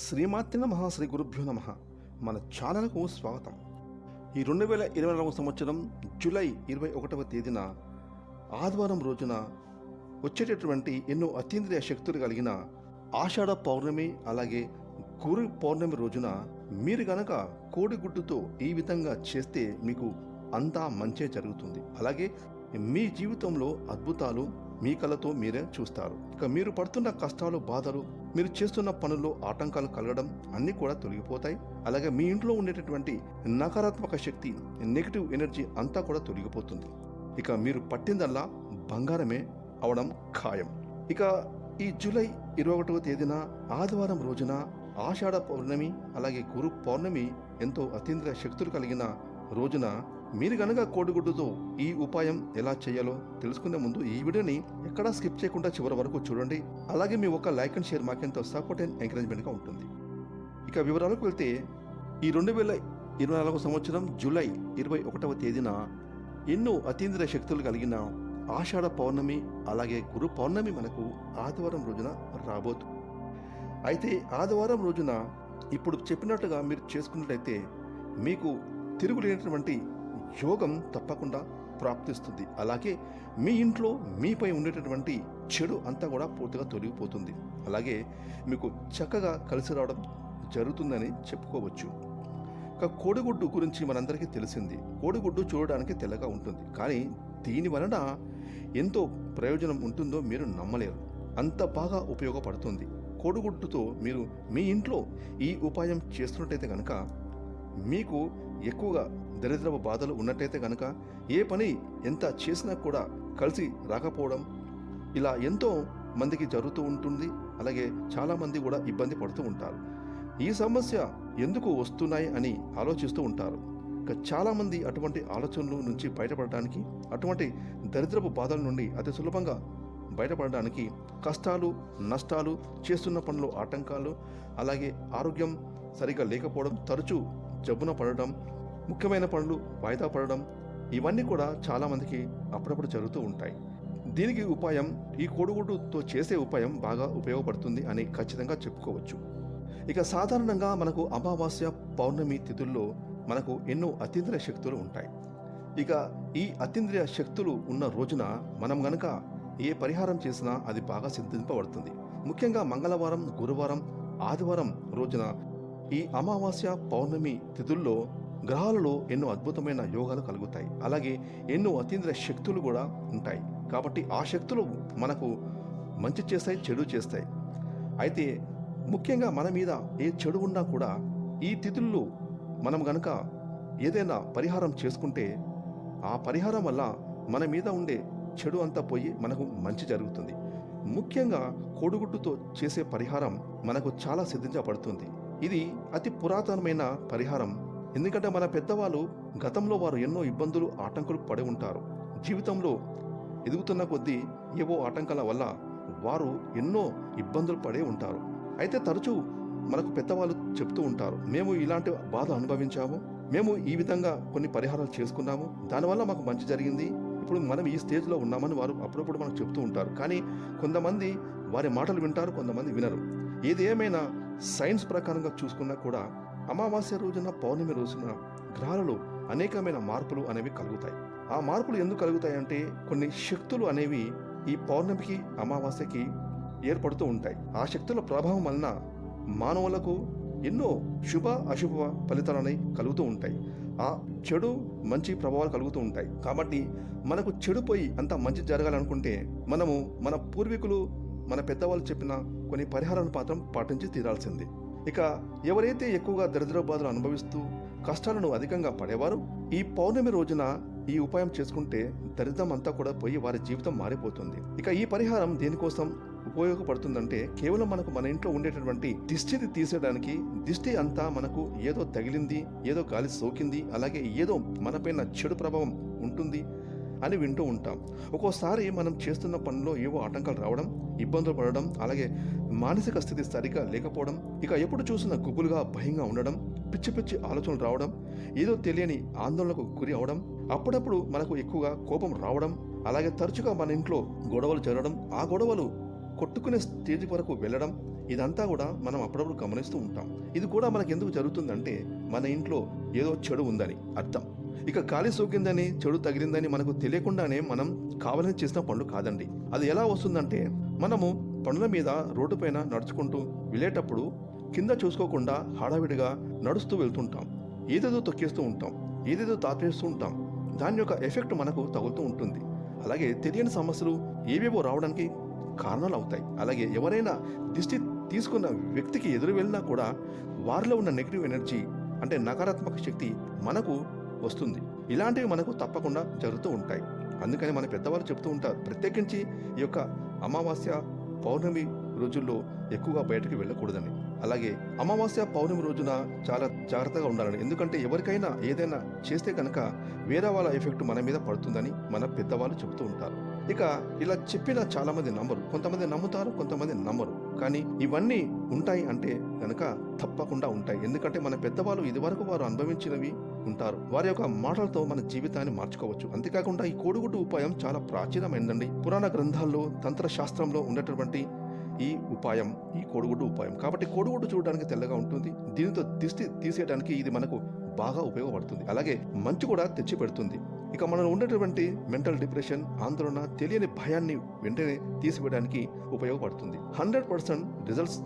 శ్రీమాతి నమ శ్రీ గురుభ్యో నమ. మన ఛానల్కు స్వాగతం. ఈ రెండు వేల ఇరవై నాలుగవ సంవత్సరం జూలై ఇరవై ఒకటవ తేదీన ఆదివారం రోజున వచ్చేటటువంటి ఎన్నో అతీంద్రియ శక్తులు కలిగిన ఆషాఢ పౌర్ణమి అలాగే గురు పౌర్ణమి రోజున మీరు గనక కోడిగుడ్డుతో ఈ విధంగా చేస్తే మీకు అంతా మంచే జరుగుతుంది. అలాగే మీ జీవితంలో అద్భుతాలు మీ కళ్ళతో మీరే చూస్తారు. ఇక మీరు పడుతున్న కష్టాలు బాధలు మీరు చేస్తున్న పనుల్లో ఆటంకాలు కలగడం అన్నీ కూడా తొలగిపోతాయి. అలాగే మీ ఇంట్లో ఉండేటటువంటి నకారాత్మక శక్తి నెగిటివ్ ఎనర్జీ అంతా కూడా తొలగిపోతుంది. ఇక మీరు పట్టిందల్లా బంగారమే అవడం ఖాయం. ఇక ఈ జూలై ఇరవై ఒకటవ తేదీన ఆదివారం రోజున ఆషాఢ పౌర్ణమి అలాగే గురు పౌర్ణమి ఎంతో అత్యంత శక్తులు కలిగిన రోజున మీరు కనుక కోడిగుడ్డుతో ఈ ఉపాయం ఎలా చేయాలో తెలుసుకునే ముందు ఈ వీడియోని ఎక్కడా స్కిప్ చేయకుండా చివరి వరకు చూడండి. అలాగే మీ ఒక లైక్ అండ్ షేర్ మాకెంతో సపోర్ట్ అండ్ ఎంకరేజ్మెంట్గా ఉంటుంది. ఇక వివరాలకు వెళ్తే ఈ రెండు వేల ఇరవై నాలుగవ సంవత్సరం జూలై ఇరవై ఒకటవ తేదీన ఎన్నో అతీంద్రియ శక్తులు కలిగిన ఆషాఢ పౌర్ణమి అలాగే గురు పౌర్ణమి మనకు ఆదివారం రోజున రాబోతు. అయితే ఆదివారం రోజున ఇప్పుడు చెప్పినట్టుగా మీరు చేసుకున్నట్లయితే మీకు తిరుగులేనటువంటి యోగం తప్పకుండా ప్రాప్తిస్తుంది. అలాగే మీ ఇంట్లో మీపై ఉండేటటువంటి చెడు అంతా కూడా పూర్తిగా తొలగిపోతుంది. అలాగే మీకు చక్కగా కలిసి రావడం జరుగుతుందని చెప్పుకోవచ్చు. ఇక కోడిగుడ్డు గురించి మనందరికీ తెలిసింది. కోడిగుడ్డు చూడడానికి తెల్లగా ఉంటుంది. కానీ దీని వలన ఎంతో ప్రయోజనం ఉంటుందో మీరు నమ్మలేరు. అంత బాగా ఉపయోగపడుతుంది. కోడిగుడ్డుతో మీరు మీ ఇంట్లో ఈ ఉపాయం చేస్తున్నట్టయితే కనుక మీకు ఎక్కువగా దరిద్రపు బాధలు ఉన్నట్టయితే కనుక ఏ పని ఎంత చేసినా కూడా కలిసి రాకపోవడం ఇలా ఎంతో మందికి జరుగుతూ ఉంటుంది. అలాగే చాలామంది కూడా ఇబ్బంది పడుతూ ఉంటారు. ఈ సమస్య ఎందుకు వస్తున్నాయి అని ఆలోచిస్తూ ఉంటారు. చాలామంది అటువంటి ఆలోచనల నుంచి బయటపడడానికి అటువంటి దరిద్రపు బాధల నుండి అతి సులభంగా బయటపడడానికి కష్టాలు నష్టాలు చేస్తున్న పనులు ఆటంకాలు అలాగే ఆరోగ్యం సరిగా లేకపోవడం తరచూ జబ్బున పడడం ముఖ్యమైన పనులు వాయిదా పడడం ఇవన్నీ కూడా చాలామందికి అప్పుడప్పుడు జరుగుతూ ఉంటాయి. దీనికి ఉపాయం ఈ కోడిగుడ్డుతో చేసే ఉపాయం బాగా ఉపయోగపడుతుంది అని ఖచ్చితంగా చెప్పుకోవచ్చు. ఇక సాధారణంగా మనకు అమావాస్య పౌర్ణమి తిథుల్లో మనకు ఎన్నో అతీంద్రియ శక్తులు ఉంటాయి. ఇక ఈ అతీంద్రియ శక్తులు ఉన్న రోజున మనం గనక ఏ పరిహారం చేసినా అది బాగా సిద్ధింపబడుతుంది ముఖ్యంగా మంగళవారం గురువారం ఆదివారం రోజున ఈ అమావాస్య పౌర్ణమి తిథుల్లో గ్రహాలలో ఎన్నో అద్భుతమైన యోగాలు కలుగుతాయి. అలాగే ఎన్నో అతీంద్ర శక్తులు కూడా ఉంటాయి. కాబట్టి ఆ శక్తులు మనకు మంచి చేస్తాయి చెడు చేస్తాయి. అయితే ముఖ్యంగా మన మీద ఏ చెడు ఉన్నా కూడా ఈ తిథుల్లో మనం గనక ఏదైనా పరిహారం చేసుకుంటే ఆ పరిహారం వల్ల మన మీద ఉండే చెడు అంతా పోయి మనకు మంచి జరుగుతుంది. ముఖ్యంగా కోడిగుడ్డుతో చేసే పరిహారం మనకు చాలా సిద్ధించబడుతుంది. ఇది అతి పురాతనమైన పరిహారం. ఎందుకంటే మన పెద్దవాళ్ళు గతంలో వారు ఎన్నో ఇబ్బందులు ఆటంకులు పడి ఉంటారు. జీవితంలో ఎదుగుతున్న కొద్దీ ఏవో ఆటంకాల వల్ల వారు ఎన్నో ఇబ్బందులు పడే ఉంటారు. అయితే తరచూ మనకు పెద్దవాళ్ళు చెప్తూ ఉంటారు మేము ఇలాంటి బాధ అనుభవించాము. మేము ఈ విధంగా కొన్ని పరిహారాలు చేసుకున్నాము. దానివల్ల మాకు మంచి జరిగింది. ఇప్పుడు మనం ఈ స్టేజ్లో ఉన్నామని వారు అప్పుడప్పుడు మనకు చెప్తూ ఉంటారు. కానీ కొంతమంది వారి మాటలు వింటారు కొంతమంది వినరు. ఏది ఏమైనా సైన్స్ ప్రకారంగా చూసుకున్నా కూడా అమావాస్య రోజున పౌర్ణమి రోజున గ్రహాలలో అనేకమైన మార్పులు అనేవి కలుగుతాయి. ఆ మార్పులు ఎందుకు కలుగుతాయి అంటే కొన్ని శక్తులు అనేవి ఈ పౌర్ణమికి అమావాస్యకి ఏర్పడుతూ ఉంటాయి. ఆ శక్తుల ప్రభావం వలన మానవులకు ఎన్నో శుభ అశుభ ఫలితాలు అనేవి కలుగుతూ ఉంటాయి. ఆ చెడు మంచి ప్రభావాలు కలుగుతూ ఉంటాయి. కాబట్టి మనకు చెడు పోయి అంత మంచి జరగాలనుకుంటే మనము మన పూర్వీకులు మన పెద్దవాళ్ళు చెప్పిన కొన్ని పరిహారాలను మాత్రం పాటించి తీరాల్సిందే. ఇక ఎవరైతే ఎక్కువగా దరిద్ర బాధలు అనుభవిస్తూ కష్టాలను అధికంగా పడేవారు ఈ పౌర్ణమి రోజున ఈ ఉపాయం చేసుకుంటే దరిద్రం అంతా కూడా పోయి వారి జీవితం మారిపోతుంది. ఇక ఈ పరిహారం దేనికోసం ఉపయోగపడుతుందంటే కేవలం మనకు మన ఇంట్లో ఉండేటటువంటి దిష్టిని తీసేయడానికి దిష్టి అంతా మనకు ఏదో తగిలింది ఏదో గాలి సోకింది అలాగే ఏదో మనపైన చెడు ప్రభావం ఉంటుంది. అని వింటూ ఉంటాం. ఒక్కోసారి మనం చేస్తున్న పనిలో ఏవో ఆటంకాలు రావడం ఇబ్బందులు పడడం అలాగే మానసిక స్థితి సరిగా లేకపోవడం ఇక ఎప్పుడు చూసిన గుబులుగా భయంగా ఉండడం పిచ్చి పిచ్చి ఆలోచనలు రావడం ఏదో తెలియని ఆందోళనకు గురి అవడం అప్పుడప్పుడు మనకు ఎక్కువగా కోపం రావడం అలాగే తరచుగా మన ఇంట్లో గొడవలు జరగడం ఆ గొడవలు కొట్టుకునే స్టేజ్ వరకు వెళ్ళడం ఇదంతా కూడా మనం అప్పుడప్పుడు గమనిస్తూ ఉంటాం. ఇది కూడా మనకు ఎందుకు జరుగుతుందంటే మన ఇంట్లో ఏదో చెడు ఉందని అర్థం. ఇక గాలి సోకిందని చెడు తగిలిందని మనకు తెలియకుండానే మనం కావాలని చేసిన పనులు కాదండి. అది ఎలా వస్తుందంటే మనము పనుల మీద రోడ్డు పైన నడుచుకుంటూ వెళ్ళేటప్పుడు కింద చూసుకోకుండా హడావిడిగా నడుస్తూ వెళ్తుంటాం. ఏదేదో తొక్కేస్తూ ఉంటాం. ఏదేదో తాపేస్తూ ఉంటాం. దాని యొక్క ఎఫెక్ట్ మనకు తగులుతూ ఉంటుంది. అలాగే తెలియని సమస్యలు ఏవేవో రావడానికి కారణాలు అవుతాయి. అలాగే ఎవరైనా దిష్టి తీసుకున్న వ్యక్తికి ఎదురు వెళ్ళినా కూడా వారిలో ఉన్న నెగిటివ్ ఎనర్జీ అంటే నకారాత్మక శక్తి మనకు వస్తుంది. ఇలాంటివి మనకు తప్పకుండా జరుగుతూ ఉంటాయి. అందుకని మన పెద్దవాళ్ళు చెప్తూ ఉంటారు. ప్రత్యేకించి ఈ యొక్క అమావాస్య పౌర్ణమి రోజుల్లో ఎక్కువగా బయటకు వెళ్ళకూడదని. అలాగే అమావాస్య పౌర్ణమి రోజున చాలా జాగ్రత్తగా ఉండాలని. ఎందుకంటే ఎవరికైనా ఏదైనా చేస్తే కనుక వేరే వాళ్ళ ఎఫెక్ట్ మన మీద పడుతుందని మన పెద్దవాళ్ళు చెబుతూ ఉంటారు. ఇక ఇలా చెప్పిన చాలామంది నమ్మరు. కొంతమంది నమ్ముతారు కొంతమంది నమ్మరు. కానీ ఇవన్నీ ఉంటాయి అంటే కనుక తప్పకుండా ఉంటాయి. ఎందుకంటే మన పెద్దవాళ్ళు ఇదివరకు వారు అనుభవించినవి ఉంటారు. వారి యొక్క మాటలతో మన జీవితాన్ని మార్చుకోవచ్చు. అంతేకాకుండా ఈ కోడిగుడ్డు ఉపాయం చాలా ప్రాచీనమైందండి. పురాణ గ్రంథాల్లో తంత్ర శాస్త్రంలో ఉన్నటువంటి ఈ ఉపాయం ఈ కోడిగుడ్డు ఉపాయం. కాబట్టి కోడిగుడ్డు చూడడానికి తెల్లగా ఉంటుంది. దీనితో దిష్టి తీసేయడానికి ఇది మనకు బాగా ఉపయోగపడుతుంది. అలాగే మంచు కూడా తెచ్చి పెడుతుంది ఇక మనలో ఉన్నటువంటి మెంటల్ డిప్రెషన్ ఆందోళన తెలియని భయాన్ని వెంటనే తీసివేయడానికి ఉపయోగపడుతుంది. హండ్రెడ్ పర్సెంట్ రిజల్ట్స్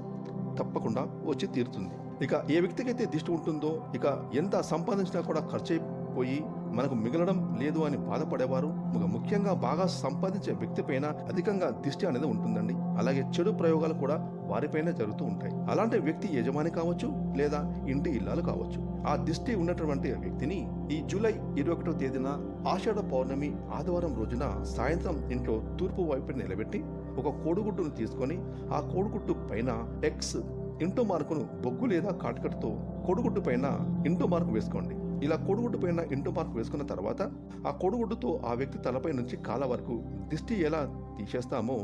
తప్పకుండా వచ్చి తీరుతుంది. ఇక ఏ వ్యక్తికైతే దిష్టి ఉంటుందో ఇక ఎంత సంపాదించినా కూడా ఖర్చు అయిపోయి మనకు మిగలడం లేదు అని బాధపడేవారు ముఖ్యంగా బాగా సంపాదించే వ్యక్తి పైన అధికంగా దిష్టి అనేది ఉంటుందండి. అలాగే చెడు ప్రయోగాలు కూడా వారిపైన జరుగుతూ ఉంటాయి. అలాంటి వ్యక్తి యజమాని కావచ్చు లేదా ఇంటి ఇల్లాలు కావచ్చు. ఆ దిష్టి ఉన్నటువంటి వ్యక్తిని ఈ జూలై ఇరవై ఒకటో తేదీన ఆషాఢ పౌర్ణమి ఆదివారం రోజున సాయంత్రం ఇంట్లో తూర్పు వైపు నిలబెట్టి ఒక కోడిగుడ్డును తీసుకొని ఆ కోడిగుడ్డు పైన ఎక్స్ ఇంటో మార్కును బొగ్గు లేదా కాటుకట్టుతో కోడిగుడ్డు పైన ఇంటో మార్కు వేసుకోండి. ఇలా కోడిగుడ్డు పైన ఇంటో మార్కు వేసుకున్న తర్వాత ఆ కోడిగుడ్డుతో ఆ వ్యక్తి తలపై నుంచి కాల వరకు దిష్టి ఎలా తీసేస్తామో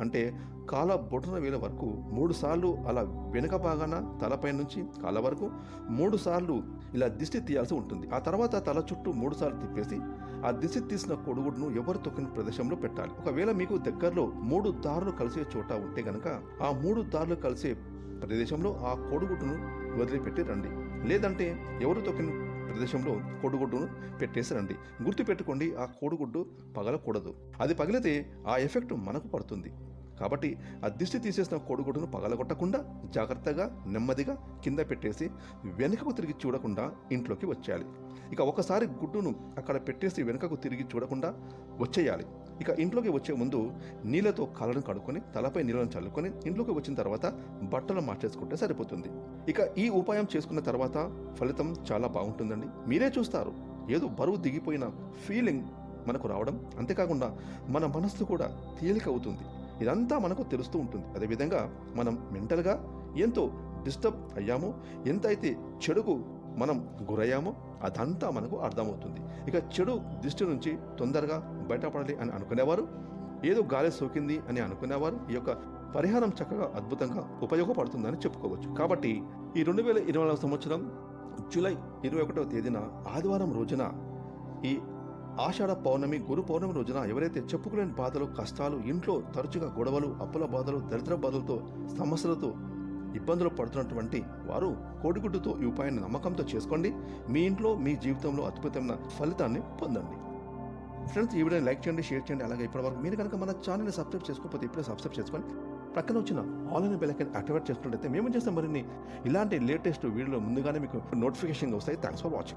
అంటే కాల బొటన వేల వరకు మూడు సార్లు అలా వెనుక భాగాన తలపై నుంచి కాల వరకు మూడు సార్లు ఇలా దిష్టి తీయాల్సి ఉంటుంది. ఆ తర్వాత తల చుట్టూ మూడు సార్లు తిప్పేసి ఆ దిశ తీసిన కొడుగుడును ఎవరు తొక్కిన ప్రదేశంలో పెట్టాలి. ఒకవేళ మీకు దగ్గరలో మూడు దారులు కలిసే చోట ఉంటే గనక ఆ మూడు దారులు కలిసే ప్రదేశంలో ఆ కొడుగుడును వదిలిపెట్టి రండి. లేదంటే ఎవరు తొక్కిన ప్రదేశంలో కోడిగుడ్డును పెట్టేసి రండి గుర్తు పెట్టుకోండి ఆ కోడిగుడ్డు పగలకూడదు. అది పగిలితే ఆ ఎఫెక్ట్ మనకు పడుతుంది. కాబట్టి ఆ దిష్టి తీసేసిన కోడిగుడ్డును పగలగొట్టకుండా జాగ్రత్తగా నెమ్మదిగా కింద పెట్టేసి వెనుకకు తిరిగి చూడకుండా ఇంట్లోకి వచ్చేయాలి. ఇక ఒకసారి గుడ్డును అక్కడ పెట్టేసి వెనుకకు తిరిగి చూడకుండా వచ్చేయాలి. ఇక ఇంట్లోకి వచ్చే ముందు నీళ్ళతో కాళ్ళను కడుక్కొని తలపై నీళ్ళను చల్లుకొని ఇంట్లోకి వచ్చిన తర్వాత బట్టలు మార్చేసుకుంటే సరిపోతుంది. ఇక ఈ ఉపాయం చేసుకున్న తర్వాత ఫలితం చాలా బాగుంటుందండి. మీరే చూస్తారు. ఏదో బరువు దిగిపోయిన ఫీలింగ్ మనకు రావడం. అంతేకాకుండా మన మనస్సు కూడా తేలిక అవుతుంది. ఇదంతా మనకు తెలుస్తూ ఉంటుంది. అదేవిధంగా మనం మెంటల్గా ఎంతో డిస్టర్బ్ అయ్యామో. ఎంత అయితే చెడుకు మనం గురయ్యామో అదంతా మనకు అర్థమవుతుంది. ఇక చెడు దృష్టి నుంచి తొందరగా బయటపడాలి అని అనుకునేవారు ఏదో గాలి సోకింది అని అనుకునేవారు ఈ యొక్క పరిహారం చక్కగా అద్భుతంగా ఉపయోగపడుతుందని చెప్పుకోవచ్చు. కాబట్టి ఈ రెండు వేల ఇరవై నాలుగు సంవత్సరం జూలై ఇరవై ఒకటవ తేదీన ఆదివారం రోజున ఈ ఆషాఢ పౌర్ణమి గురు పౌర్ణమి రోజున ఎవరైతే చెప్పుకోలేని బాధలు కష్టాలు ఇంట్లో తరచుగా గొడవలు అప్పుల బాధలు దరిద్ర బాధలతో సమస్యలతో ఇబ్బందులు పడుతున్నటువంటి వారు కోడిగుడ్డుతో ఈ ఉపాయాన్ని నమ్మకంతో చేసుకోండి. మీ ఇంట్లో మీ జీవితంలో అద్భుతమైన ఫలితాన్ని పొందండి. ఫ్రెండ్స్ ఈ వీడియోని లైక్ చేయండి షేర్ చేయండి. అలాగే ఇప్పటివరకు మీరు కనుక మన ఛానల్ని సబ్స్క్రైబ్ చేసుకోకపోతే ఇప్పుడే సబ్స్క్రైబ్ చేసుకొని ప్రక్కన వచ్చిన ఆన్లైన్ బెల్ ఐకాన్ యాక్టివేట్ చేసుకున్నట్టయితే మేము చేసిన మరిన్ని ఇలాంటి లేటెస్ట్ వీడియోలు ముందుగానే మీకు నోటిఫికేషన్ వస్తాయి. Thanks for watching